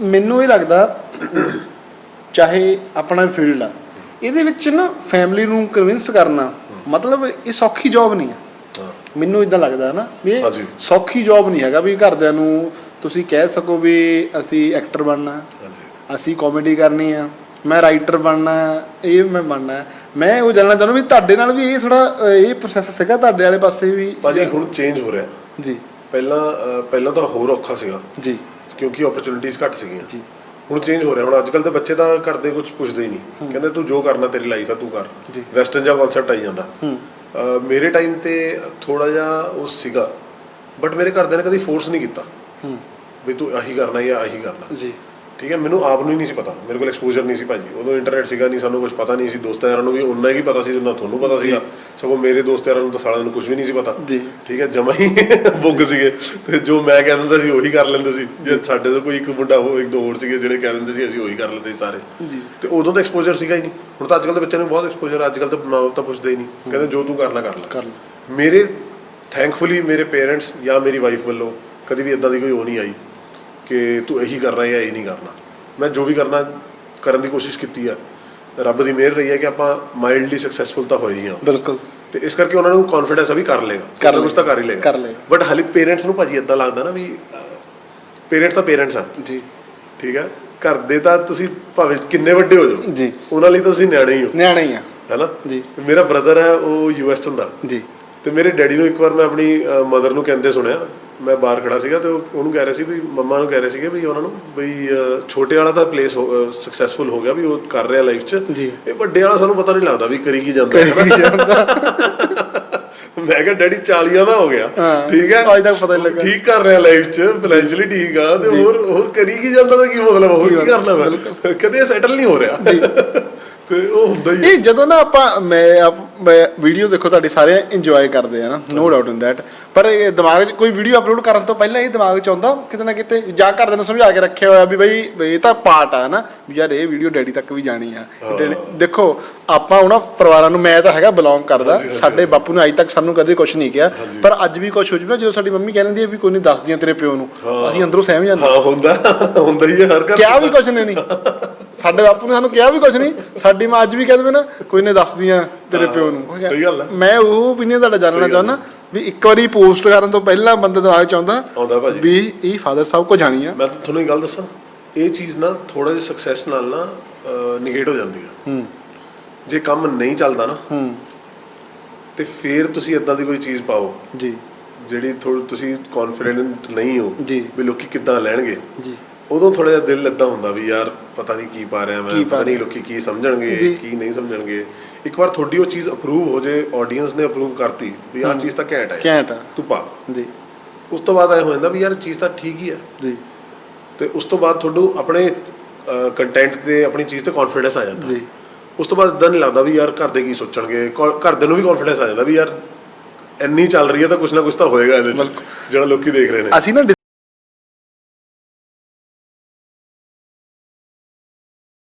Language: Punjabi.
ਮੈਨੂੰ ਇਹ ਲੱਗਦਾ ਚਾਹੇ ਆਪਣਾ ਫੀਲਡ ਆ ਇਹਦੇ ਵਿੱਚ ਨਾ ਫੈਮਿਲੀ ਨੂੰ ਕਨਵਿੰਸ ਕਰਨਾ ਮਤਲਬ ਇਹ ਸੌਖੀ ਜੌਬ ਨਹੀਂ ਆ। ਮੈਨੂੰ ਇਦਾਂ ਲੱਗਦਾ ਨਾ ਵੀ ਇਹ। ਸੌਖੀ ਜੌਬ ਨਹੀਂ ਹੈਗਾ ਵੀ ਘਰਦਿਆਂ ਨੂੰ ਤੁਸੀਂ ਕਹਿ ਸਕੋ ਵੀ ਅਸੀਂ ਐਕਟਰ ਬਣਨਾ ਅਸੀਂ ਕਾਮੇਡੀ ਕਰਨੀ ਆ ਮੈਂ ਰਾਈਟਰ ਬਣਨਾ ਇਹ ਮੈਂ ਬਣਨਾ। ਮੈਂ ਉਹ ਜਾਣਨਾ ਚਾਹੁੰਦਾ ਵੀ ਤੁਹਾਡੇ ਨਾਲ ਵੀ ਇਹ ਥੋੜਾ ਇਹ ਪ੍ਰੋਸੈਸ ਸੀਗਾ ਤੁਹਾਡੇ ਵਾਲੇ ਪਾਸੇ ਵੀ ਭਾਜੀ ਹੁਣ ਚੇਂਜ ਹੋ ਰਿਹਾ। ਜੀ। ਪਹਿਲਾਂ ਪਹਿਲਾਂ ਤਾਂ ਹੋਰ ਔਖਾ ਸੀਗਾ। ਜੀ। ਕਿਉਂਕਿ ਓਪਰਚੁਨਿਟੀਜ਼ ਘੱਟ ਸੀਗੀਆਂ। ਜੀ। ਹੁਣ ਚੇਂਜ ਹੋ ਰਿਹਾ। ਹੁਣ ਅੱਜ ਕੱਲ ਤੇ ਬੱਚੇ ਤਾਂ ਕਰਦੇ ਕੁਝ ਪੁੱਛਦੇ ਹੀ ਨਹੀਂ। ਕਹਿੰਦੇ ਤੂੰ ਜੋ ਕਰਨਾ ਤੇਰੀ ਲਾਈਫ ਹੈ ਤੂੰ ਕਰ। ਜੀ। ਵੈਸਟਰਨ ਜਿਹਾ ਕਨਸੈਪਟ ਆਈ ਜਾਂਦਾ। ਮੇਰੇ ਟਾਈਮ ਤੇ ਥੋੜਾ ਜਿਹਾ ਉਹ ਸੀਗਾ। ਬਟ ਮੇਰੇ ਘਰਦਿਆਂ ਨੇ ਕਦੀ ਫੋਰਸ ਨਹੀਂ ਕੀਤਾ। ਹੂੰ। ਵੀ ਤੂੰ ਆਹੀ ਕਰਨਾ ਜਾਂ ਆਹੀ ਕਰਨਾ। ਜੀ। ਠੀਕ ਹੈ ਮੈਨੂੰ ਆਪ ਨੂੰ ਹੀ ਨਹੀਂ ਸੀ ਪਤਾ ਮੇਰੇ ਕੋਲ ਐਕਸਪੋਜ਼ਰ ਨਹੀਂ ਸੀ ਭਾਜੀ। ਉਦੋਂ ਇੰਟਰਨੈਟ ਸੀਗਾ ਨਹੀਂ ਸਾਨੂੰ ਕੁਝ ਪਤਾ ਨਹੀਂ ਸੀ ਦੋਸਤਾਂ ਯਾਰਾਂ ਨੂੰ ਵੀ ਉਨਾ ਹੀ ਪਤਾ ਸੀ ਜਿੰਨਾ ਤੁਹਾਨੂੰ ਪਤਾ ਸੀਗਾ। ਸਗੋਂ ਮੇਰੇ ਦੋਸਤ ਯਾਰਾਂ ਨੂੰ ਤਾਂ ਸਾਲਿਆਂ ਨੂੰ ਕੁਝ ਵੀ ਨਹੀਂ ਸੀ ਪਤਾ। ਠੀਕ ਹੈ ਜਮਾ ਹੀ ਬੁੱਗ ਸੀਗੇ। ਤੇ ਜੋ ਮੈਂ ਕਹਿ ਦਿੰਦਾ ਸੀ ਉਹੀ ਕਰ ਲੈਂਦੇ ਸੀ। ਜੇ ਸਾਡੇ ਤੋਂ ਕੋਈ ਇੱਕ ਮੁੰਡਾ ਹੋ ਇੱਕ ਦੋ ਹੋਰ ਸੀਗੇ ਜਿਹੜੇ ਕਹਿ ਦਿੰਦੇ ਸੀ ਅਸੀਂ ਉਹੀ ਕਰ ਲੈਂਦੇ ਸੀ ਸਾਰੇ। ਜੀ। ਤੇ ਉਦੋਂ ਤਾਂ ਐਕਸਪੋਜ਼ਰ ਸੀਗਾ ਹੀ ਨਹੀਂ। ਹੁਣ ਤਾਂ ਅੱਜ ਕੱਲ ਦੇ ਬੱਚਿਆਂ ਨੂੰ ਬਹੁਤ ਐਕਸਪੋਜ਼ਰ ਅੱਜ ਕੱਲ ਤਾਂ ਮਾਂ ਬਾਪ ਤਾਂ ਪੁੱਛਦੇ ਹੀ ਨਹੀਂ। ਕਹਿੰਦੇ ਜੋ ਤੂੰ ਕਰਨਾ ਕਰ ਲੈ। ਮੇਰੇ ਥੈਂਕਫੁਲੀ ਮੇਰੇ ਪੇਰੈਂਟਸ ਜਾਂ ਮੇਰੀ ਵਾਈਫ ਵੱਲੋਂ ਕਦੀ ਵੀ ਇਦਾਂ ਦੀ ਕੋਈ ਉਹ ਨਹੀਂ ਆਈ ਕਿ ਤੂੰ ਇਹੀ ਕਰਨਾ ਜਾਂ ਇਹ ਨਹੀਂ ਕਰਨਾ। ਮੈਂ ਜੋ ਵੀ ਕਰਨਾ ਕਰਨ ਦੀ ਕੋਸ਼ਿਸ਼ ਕੀਤੀ ਆ ਰੱਬ ਦੀ ਮਿਹਰ ਰਹੀ ਹੈ ਕਿ ਆਪਾਂ ਮਾਈਲਡਲੀ ਸਕਸੈਸਫੁਲ ਤਾਂ ਹੋਏ ਹੀ ਹਾਂ। ਬਿਲਕੁਲ। ਤੇ ਇਸ ਕਰਕੇ ਉਹਨਾਂ ਨੂੰ ਕੌਨਫੀਡੈਂਸ ਆ ਵੀ ਕਰ ਲੇਗਾ ਕਰ ਕੁਝ ਤਾਂ ਕਰ ਹੀ ਲੇਗਾ ਕਰ। ਬਟ ਹਾਲੇ ਪੇਰੈਂਟਸ ਨੂੰ ਭਾਜੀ ਇਦਾਂ ਲੱਗਦਾ ਨਾ ਵੀ ਪੇਰੈਂਟਸ ਤਾਂ ਪੇਰੈਂਟਸ ਆ। ਜੀ। ਠੀਕ ਆ? ਘਰ ਦੇ ਤਾਂ ਤੁਸੀਂ ਭਾਵੇਂ ਕਿੰਨੇ ਵੱਡੇ ਹੋ ਜਾਓ ਜੀ। ਉਹਨਾਂ ਲਈ ਤਾਂ ਤੁਸੀਂ ਨਿਆਣੇ ਹੀ ਹੋ। ਨਿਆਣੇ ਹੀ ਆ। ਹੈਨਾ? ਜੀ। ਤੇ ਮੇਰਾ ਬ੍ਰਦਰ ਹੈ ਉਹ ਯੂਐਸ ਹੁੰਦਾ। ਜੀ। ਤੇ ਮੇਰੇ ਡੈਡੀ ਨੂੰ ਇੱਕ ਵਾਰ ਮੈਂ ਆਪਣੀ ਮਦਰ ਨੂੰ ਕਹਿੰਦੇ ਸੁਣਿਆ ਮੈਂ ਬਾਹਰ ਖੜਾ ਸੀਗਾ ਤੇ ਉਹ- ਉਹਨੂੰ ਕਹਿ ਰਹੇ ਸੀ ਵੀ ਮੰਮਾ ਨੂੰ ਕਹਿ ਰਹੇ ਸੀਗੇ ਵੀ ਉਹਨਾਂ ਨੂੰ ਵੀ ਛੋਟੇ ਵਾਲਾ ਤਾਂ ਪਲੇਸ ਸਕਸੈਸਫੁਲ ਹੋ ਗਿਆ ਵੀ ਉਹ ਕਰ ਰਿਹਾ ਲਾਈਫ 'ਚ। ਇਹ ਵੱਡੇ ਵਾਲਾ ਸਾਨੂੰ ਪਤਾ ਨਹੀਂ ਲੱਗਦਾ ਵੀ ਕਰੀ ਕੀ ਜਾਂਦਾ। ਹੈ ਮੈਂ ਕਿਹਾ ਡੈਡੀ 40 ਦਾ ਹੋ ਗਿਆ। ਠੀਕ ਹੈ? ਅੱਜ ਤੱਕ ਪਤਾ ਨਹੀਂ ਲੱਗਾ। ਠੀਕ ਕਰ ਰਿਹਾ ਲਾਈਫ 'ਚ ਫਾਈਨੈਂਸ਼ੀਅਲੀ ਠੀਕ ਆ ਤੇ ਹੋਰ ਹੋਰ ਕਰੀ ਕੀ ਜਾਂਦਾ ਤਾਂ ਕੀ ਮਤਲਬ ਹੋਰ ਕੀ ਕਰਨਾ ਮੈਂ ਕਦੇ ਸੈਟਲ ਨਹੀਂ ਹੋ ਰਿਹਾ। ਤੇ ਉਹ ਹੁੰਦਾ ਹੀ। ਇਹ ਜਦੋਂ ਨਾ ਆਪਾਂ ਮੈਂ ਮੈਂ ਵੀਡੀਓ ਦੇਖੋ ਤੁਹਾਡੀ ਸਾਰੇ ਇੰਜੋਏ ਕਰਦੇ ਆ ਨਾ ਨੋ ਡਾਊਟ ਇਨ ਦੈਟ ਪਰ ਇਹ ਦਿਮਾਗ 'ਚ ਕੋਈ ਵੀਡੀਓ ਅਪਲੋਡ ਕਰਨ ਤੋਂ ਪਹਿਲਾਂ ਇਹ ਦਿਮਾਗ 'ਚ ਆਉਂਦਾ ਕਿਤੇ ਨਾ ਕਿਤੇ ਜਾਂ ਘਰਦਿਆਂ ਨੂੰ ਸਮਝਾ ਕੇ ਰੱਖਿਆ ਹੋਇਆ ਵੀ ਬਈ ਇਹ ਤਾਂ ਪਾਰਟ ਆ ਨਾ ਵੀ ਯਾਰ ਇਹ ਵੀਡੀਓ ਡੈਡੀ ਤੱਕ ਵੀ ਜਾਣੀ ਆ। ਦੇਖੋ ਆਪਾਂ ਉਹਨਾਂ ਪਰਿਵਾਰਾਂ ਨੂੰ ਮੈਂ ਤਾਂ ਹੈਗਾ ਬਿਲੋਂਗ ਕਰਦਾ ਸਾਡੇ ਬਾਪੂ ਨੇ ਅੱਜ ਤੱਕ ਸਾਨੂੰ ਕਦੇ ਕੁਝ ਨਹੀਂ ਕਿਹਾ। ਪਰ ਅੱਜ ਵੀ ਕੁਝ ਹੋ ਜੂਗਾ ਜਦੋਂ ਸਾਡੀ ਮੰਮੀ ਕਹਿ ਲੈਂਦੀ ਹੈ ਵੀ ਕੋਈ ਨਹੀਂ ਦੱਸਦੀਆਂ ਤੇਰੇ ਪਿਓ ਨੂੰ ਅਸੀਂ ਅੰਦਰੋਂ ਸਹਿਮ ਜਾਂਦੇ। ਹਾਂ ਹੁੰਦਾ ਹੁੰਦਾ ਹੀ ਹਰ ਘਰ ਕਿਹਾ ਵੀ ਕੁਝ ਨਹੀਂ ਸਾਡੇ ਬਾਪੂ ਨੇ ਸਾਨੂੰ ਕਿਹਾ ਵੀ ਕੁਝ ਨਹੀਂ ਸਾਡੀ ਮਾਂ ਅੱਜ ਵੀ ਕਹਿ ਦੇਵੇ ਨਾ ਕੋਈ ਨੇ ਦੱਸਦੀਆਂ ਤੇਰੇ ਪਿਓ ਨੂੰ। ਸਹੀ ਗੱਲ ਹੈ। ਮੈਂ ਉਹ opinion ਤੁਹਾਡਾ ਜਾਣਨਾ ਚਾਹੁੰਦਾ ਵੀ ਇੱਕ ਵਾਰੀ ਪੋਸਟ ਕਰਨ ਤੋਂ ਪਹਿਲਾਂ ਬੰਦੇ ਦਿਮਾਗ ਚ ਆਉਂਦਾ ਆਉਂਦਾ ਭਾਜੀ। ਵੀ ਇਹ ਫਾਦਰ ਸਾਹਿਬ ਕੋ ਜਾਣੀ ਆ। ਮੈਂ ਤੁਹਾਨੂੰ ਇੱਕ ਗੱਲ ਦੱਸਾਂ ਇਹ ਚੀਜ਼ ਨਾ ਥੋੜਾ ਜਿਹਾ ਸਕਸੈਸ ਨਾਲ ਨਾ ਨਿਗੇਟ ਹੋ ਜਾਂਦੀ ਹੈ ਹੂੰ। ਜੇ ਕੰਮ ਨਹੀਂ ਚੱਲਦਾ ਨਾ ਹੂੰ। ਤੇ ਫਿਰ ਤੁਸੀਂ ਇਦਾਂ ਦੀ ਕੋਈ ਚੀਜ਼ ਪਾਓ ਜੀ। ਜਿਹੜੀ ਥੋੜੀ ਤੁਸੀਂ ਕੌਨਫੀਡੈਂਟ ਨਹੀਂ ਹੋ ਜੀ। ਵੀ ਲੋਕੀ ਕਿੱਦਾਂ ਲੈਣਗੇ। ਜੀ। ਉਦੋਂ ਥੋੜਾ ਜਿਹਾ ਦਿਲ ਇਦਾਂ ਹੁੰਦਾ ਵੀ ਯਾਰ ਪਤਾ ਨਹੀਂ ਕੀ ਪਾ ਰਿਹਾ ਮੈਂ ਪਤਾ ਨਹੀਂ। ਲੋਕੀ ਕੀ ਸਮਝਣਗੇ। ਕੀ ਨਹੀਂ ਸਮਝਣਗੇ। ਇੱਕ ਵਾਰ ਤੁਹਾਡੀ ਉਹ ਚੀਜ਼ ਅਪਰੂਵ ਹੋ ਜੇ ਆਡੀਅנס ਨੇ ਅਪਰੂਵ ਕਰਤੀ ਵੀ ਆਹ ਚੀਜ਼ ਤਾਂ ਘੈਂਟ ਹੈ। ਘੈਂਟ ਆ। ਤੂੰ ਪਾ। ਜੀ। ਉਸ ਤੋਂ ਬਾਅਦ ਐ ਹੋ ਜਾਂਦਾ ਵੀ ਯਾਰ ਚੀਜ਼ ਤਾਂ ਠੀਕ ਹੀ ਹੈ। ਜੀ। ਤੇ ਉਸ ਤੋਂ ਬਾਅਦ ਤੁਹਾਨੂੰ ਆਪਣੇ ਕੰਟੈਂਟ ਤੇ ਆਪਣੀ ਚੀਜ਼ ਤੇ ਕੌਨਫੀਡੈਂਸ ਆ ਜਾਂਦਾ। ਜੀ। ਉਸ ਤੋਂ ਬਾਅਦ ਇਦਾਂ ਨਹੀਂ ਲੱਗਦਾ ਵੀ ਯਾਰ ਘਰ ਦੇ ਕੀ ਸੋਚਣਗੇ ਘਰ- ਘਰਦਿਆਂ ਨੂੰ ਵੀ ਕੌਨਫੀਡੈਂਸ ਆ ਜਾਂਦਾ ਵੀ ਯਾਰ ਇੰਨੀ ਚੱਲ ਰਹੀ ਹੈ ਤਾਂ ਕੁਝ ਨਾ ਕੁਝ ਤਾਂ ਹੋਏਗਾ ਇਹਦੇ ਚ ਬਿਲਕੁਲ। ਜਿਹੜਾ ਲੋਕੀ ਦੇਖ ਰਹੇ ਨੇ। ਅਸੀਂ ਨਾ